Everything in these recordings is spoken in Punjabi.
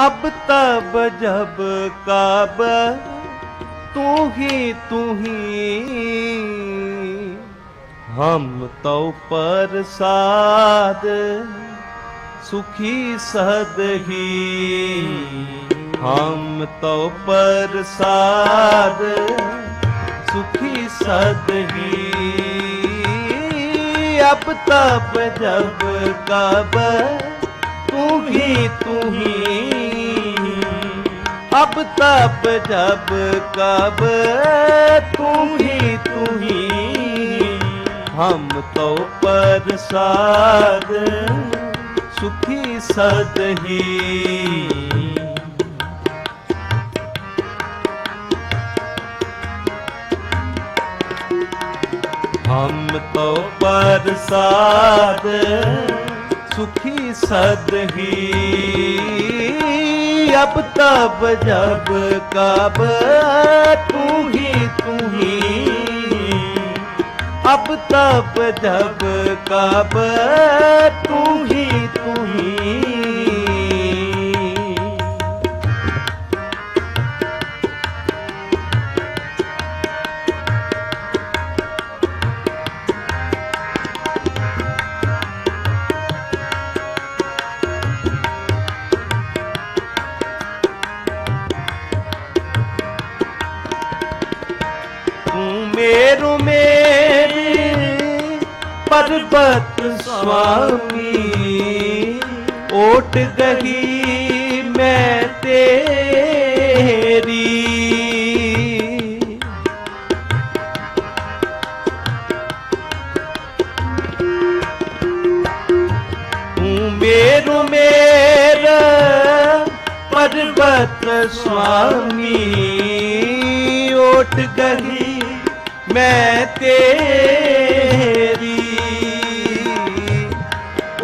अब तब जब कब तू ही तू ही हम तो प्रसाद सुखी सद ही हम तो प्रसाद सुखी सद ही अब तब जब कब ਤੂੰ ਹੀ ਤੂੰ ਹੀ। ਅਬ ਤਬ ਜਬ ਕਬ, ਤੂੰ ਹੀ ਤੂੰ ਹੀ। ਹਮ ਤੋ ਪਰਸਾਦ ਸੁਖੀ ਸਦ ਹੀ। ਹਮ ਤੋ ਪਰਸਾਦ ਸੁਖੀ ਸਦ ਹੀ। ਅਬ ਤਬ ਜਬ ਕਬ ਤੂੰ ਹੀ ਤੂੰ ਹੀ। ਅਬ ਤਬ ਜਬ ਕਬ ਤੂੰ ਪਤ ਸੁਆਮੀ ਓਟ ਗਹੀ ਮੈਂ ਤੇਰੀ। ਤੂੰ ਮੇਰੂ ਮੇਰਾ ਪਰਬਤ ਸੁਆਮੀ ਓਟ ਗਹੀ ਮੈਂ ਤੇਰੀ।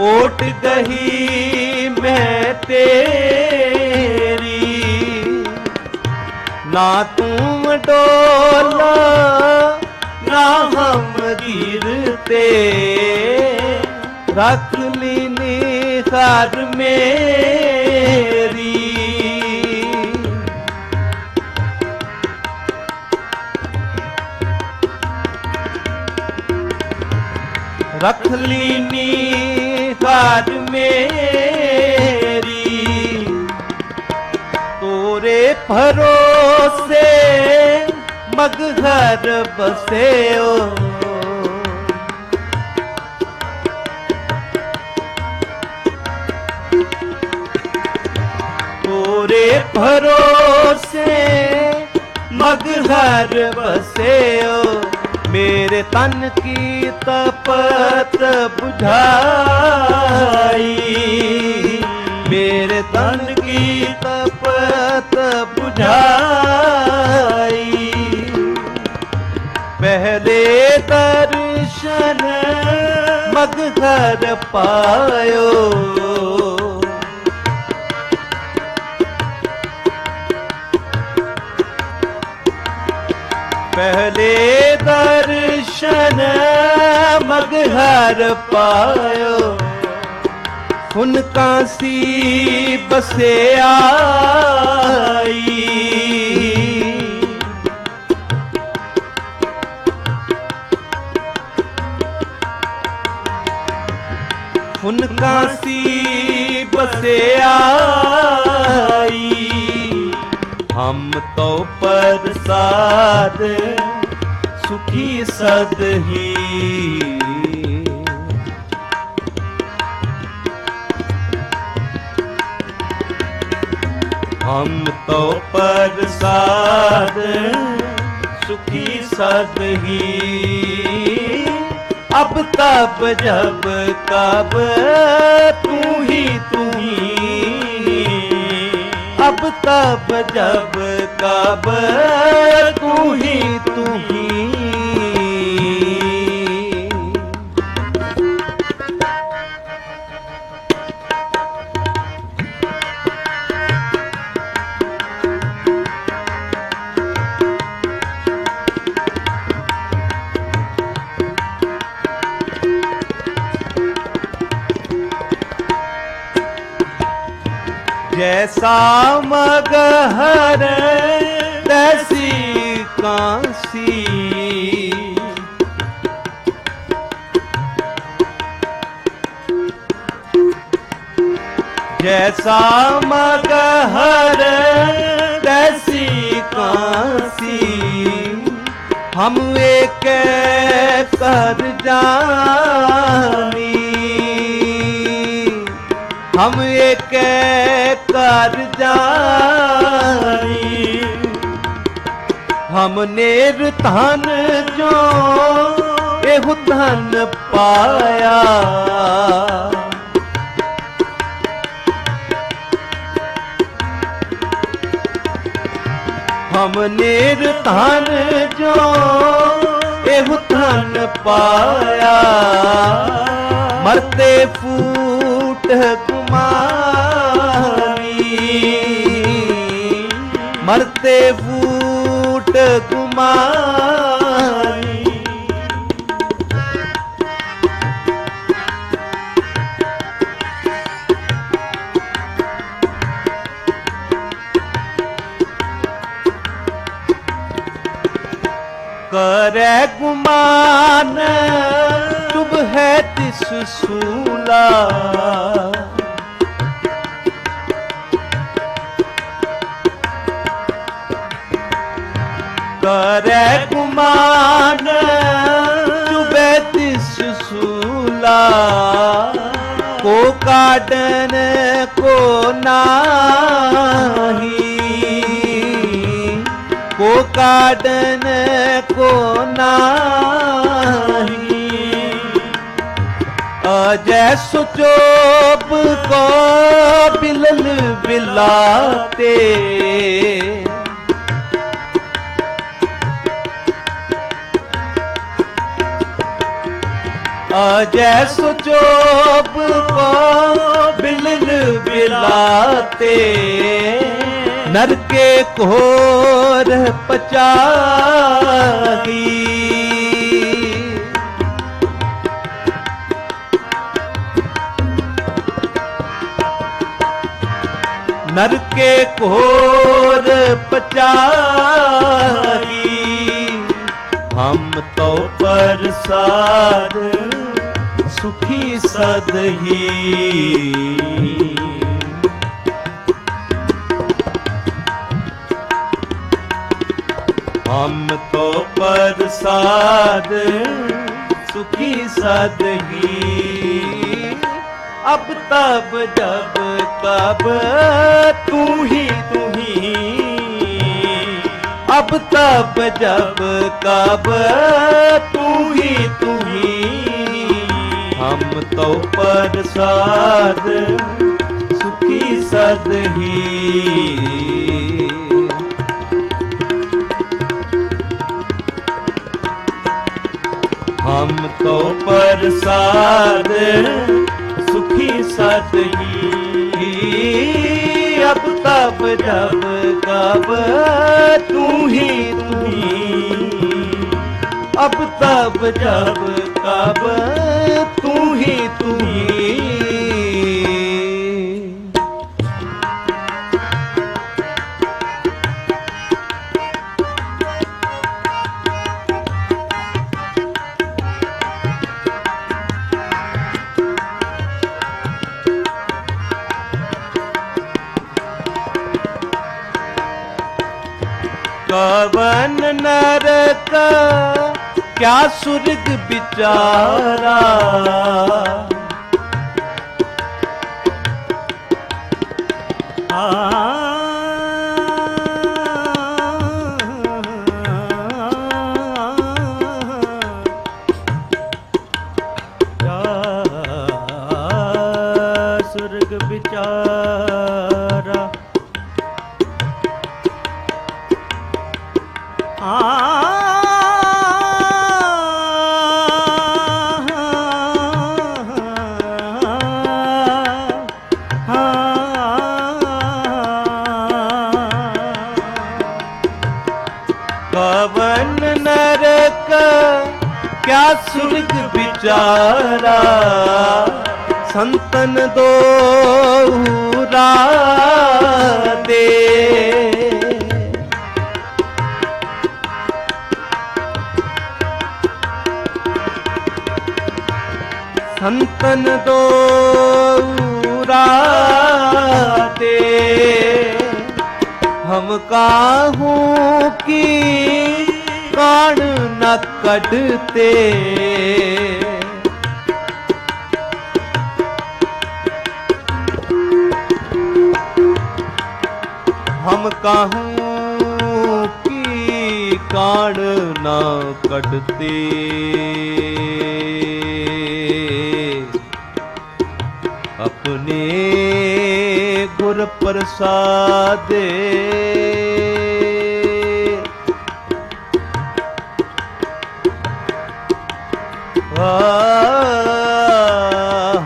ਓਟ ਗਹੀ ਮੈਂ ਤੇਰੀ। ਨਾ ਤੂੰ ਡੋਲਾ ਨਾ ਹਮ ਗੀਰ ਤੇ। ਰੱਖ ਲਈ ਨਿਸਾਰ ਮੇਰੀ। ਰੱਖ ਲਈ ਨੀ ਲਾਜ ਮੇਰੀ ਤੋਰੇ ਭਰੋਸੇ ਮਗਹਰ ਬਸਿਓ ਤੋਰੇ ਭਰੋਸੇ ਮਗਹਰ ਬਸਿਓ ਮੇਰੇ ਤਨ ਕੀ ਤਪ ਪਤ 부ਝਾਈ ਮੇਰੇ ਤਨ ਕੀ ਤਪਤ 부ਝਾਈ ਪਹਿਲੇ ਦਰਸ਼ਨ ਮਗਧਰ ਪਾਇਓ ਹਰ ਪਾਇਓ। ਹੁਨ ਕਾਂਸੀ ਬਸਿਆਈ ਹੁਨ ਕਾਂਸੀ ਬਸਿਆਈ ਹਮ ਤੋ ਪਰਸਾਦ ਸੁਖੀ ਸਦ ਹਮ ਤੋ ਪਰਸਾਦ ਸੁਖੀ ਸਦ ਹੀ ਅਬ ਤਬ ਜਬ ਕਬ ਤੂੰ ਹੀ ਤੂੰ ਹੀ ਅਬ ਤਬ ਜਬ ਕਬ ਤੂੰ ਹੀ ਤੂੰ ਹੀ तू ही जैसा मगहर तैसी कांसी। जैसा मगहर तैसी कांसी हम एक कर जानी। ਹਮ ਇੱਕ ਕਰ ਜਾਣੀ ਹਮ ਨੇਰ ਧਨ ਜੋ ਇਹੋ ਧਨ ਪਾਇਆ ਹਮ ਨੇਰ ਧਨ ਜੋ ਇਹੋ ਧਨ ਪਾਇਆ ਮਰਤੇ ਫੂਟ ਕੁਮਾਰੀ ਮਰਤੇ ਫੂਟ ਕੁਮਾਰੀ ਕਰੈ ਗੁਮਾਨ ਤੁਬ ਹੈ ਤਿਸ ਸੂਲਾ। ਕਰੈ ਕੁਮਾਨ ਚੁਬੈ ਤਿਸ ਸੂਲਾ ਕੋ ਕਾਟਨ ਕੋ ਨਾਹੀ ਕੋ ਕਾਟਨ ਕੋ ਨਾਹੀ ਅਜੈ ਸੁਚੋਪ ਕੋ ਬਿਲਲ ਬਿਲਾ ਜੈ ਸੁਚੋਪ ਕੋ ਬਿਲਨ ਬਿਲਾਤੇ। ਨਰਕੇ ਕੋਰ ਪਚਾਹੀ ਨਰਕੇ ਕੋਰ ਪਚਾਹੀ ਹਮ ਤੋ ਪ੍ਰਸਾਦ ਸੁਖੀ ਸਦ ਹੀ ਹਮ ਤੋ ਪਰਸਾਦ ਸੁਖੀ ਸਦ ਹੀ ਅਬ ਤਬ ਜਬ ਤਬ ਤੂੰ ਹੀ ਤੂੰ ਹੀ ਅਬ ਤਬ ਜਬ ਕਬ ਤੂੰ ਹੀ ਤੂੰ ਹਮ ਤਉ ਪ੍ਰਸਾਦ ਸੁਖੀ ਸਦ ਹੀ। ਹਮ ਤਉ ਪ੍ਰਸਾਦ ਸੁਖੀ ਸਦ ਹੀ। ਅਬ ਤਬ ਜਬ ਕਬ ਤੂੰ ਹੀ ਤੂੰ ਹੀ। ਅਬ ਤਬ ਜਬ ਕਬ ਲਾਗੇ ਤੁਮੇ ਕਵਨ ਕਿਆ ਸੁਰਗ ਵਿਚਾਰਾ? ਆ ਵਿਚਾਰਾ? ਆ ਜਗ ਵਿਚਾਰਾ ਸੰਤਨ ਦੋਰਾ ਦੇ। ਸੰਤਨ ਦੋਰਾ ਤੇ ਹਮ ਕਾਹੂ ਕੀ ਬਾਣ ਨਾ ਕੱਢਤੇ। ਹਮ ਕਾਹੂ ਕੀ ਕਾੜ ਨਾ ਕੱਢਤੇ। ਆਪਣੇ ਗੁਰ ਪ੍ਰਸਾਦੇ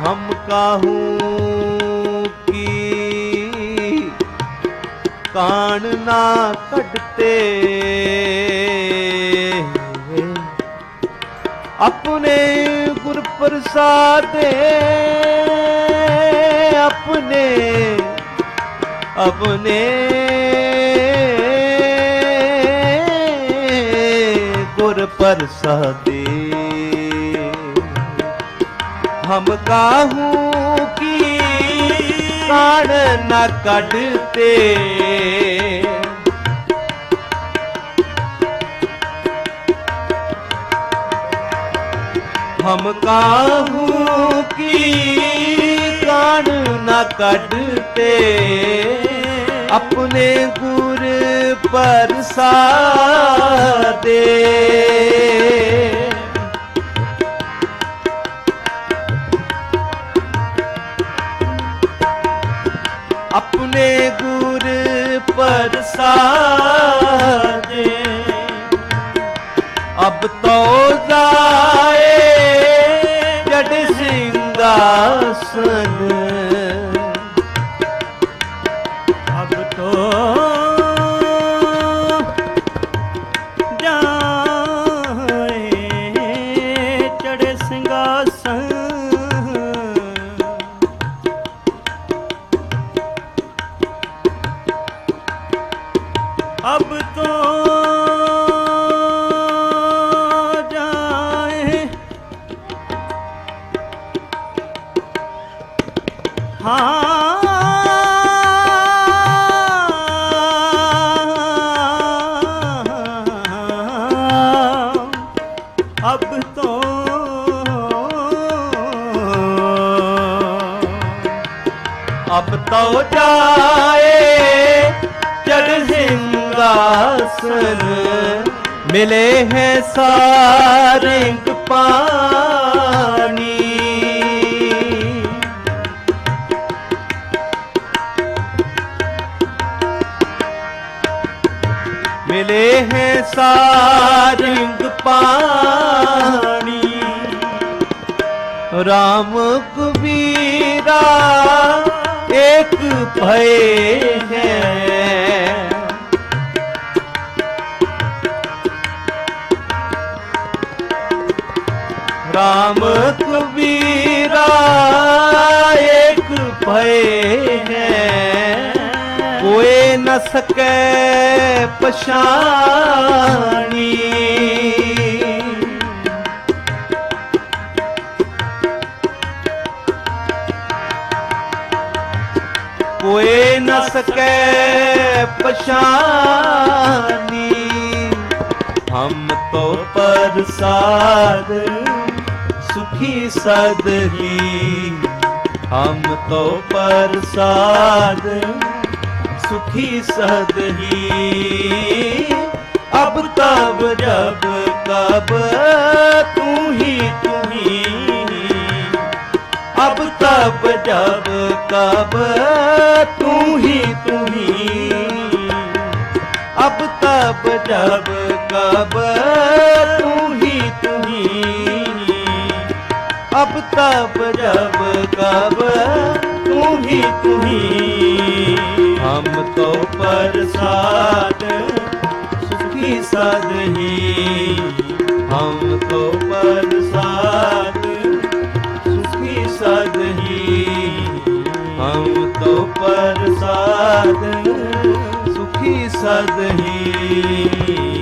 हम काहू की कान ना कटते अपने गुर प्रसाद अपने अपने गुर प्रसादे ਗੁਰ ਪ੍ਰਸਾਦੇ ਹਮ ਕਾਹੂ ਕੀ ਕਾਣ ਨਾ ਕੱਢਤੇ ਹਮ ਕਾਹੂ ਕੀ ਕਾਣ ਨਾ ਕੱਢਤੇ ਆਪਣੇ ਗੁਰ ਪਰਸਾਦੇ ਅਬ ਤੋ ਜਾਏ ਚੜ ਸਿੰਘਾਸਨ ਮਿਲੇ ਹੈ ਸਾਰਿੰਗ ਪਾਣੀ। ਮਿਲੇ ਹੈ ਸਾਰਿੰਗ ਪਾਣੀ। ਰਾਮ ਕਬੀਰਾ एक भय है राम कबीरा एक भय है कोई न सके पछानी ਹੋਏ ਨਾ ਸਕੈ ਪਛਾਨੀ। ਹਮ ਤੋ ਪਰਸਾਦ ਸੁਖੀ ਸਦਲੀ ਹਮ ਤੋ ਪਰਸਾਦ ਸੁਖੀ ਸਦਹੀ ਅਬ ਤਬ ਜਬ ਕਬ ਤੂੰ ਹੀ ਤੂੰ ਹੀ ਜਪ ਜਪ ਕਬ ਤੂੰ ਹੀ ਤੂੰ ਹੀ। ਅਬ ਤਬ ਜਪ ਕਬ ਤੂੰ ਹੀ ਤੂੰ ਹੀ। ਅਬ ਤਬ ਜਪ ਕਬ ਤੂੰ ਹੀ ਤੂੰ ਹੀ। ਹਮ ਤੋ ਪ੍ਰਸਾਦ ਸੁਖੀ ਸਦਹੀ ਹਮ ਤੋ ਪ੍ਰਸਾਦ ਪ੍ਰਸਾਦ ਸੁਖੀ ਸਦ ਹੀ।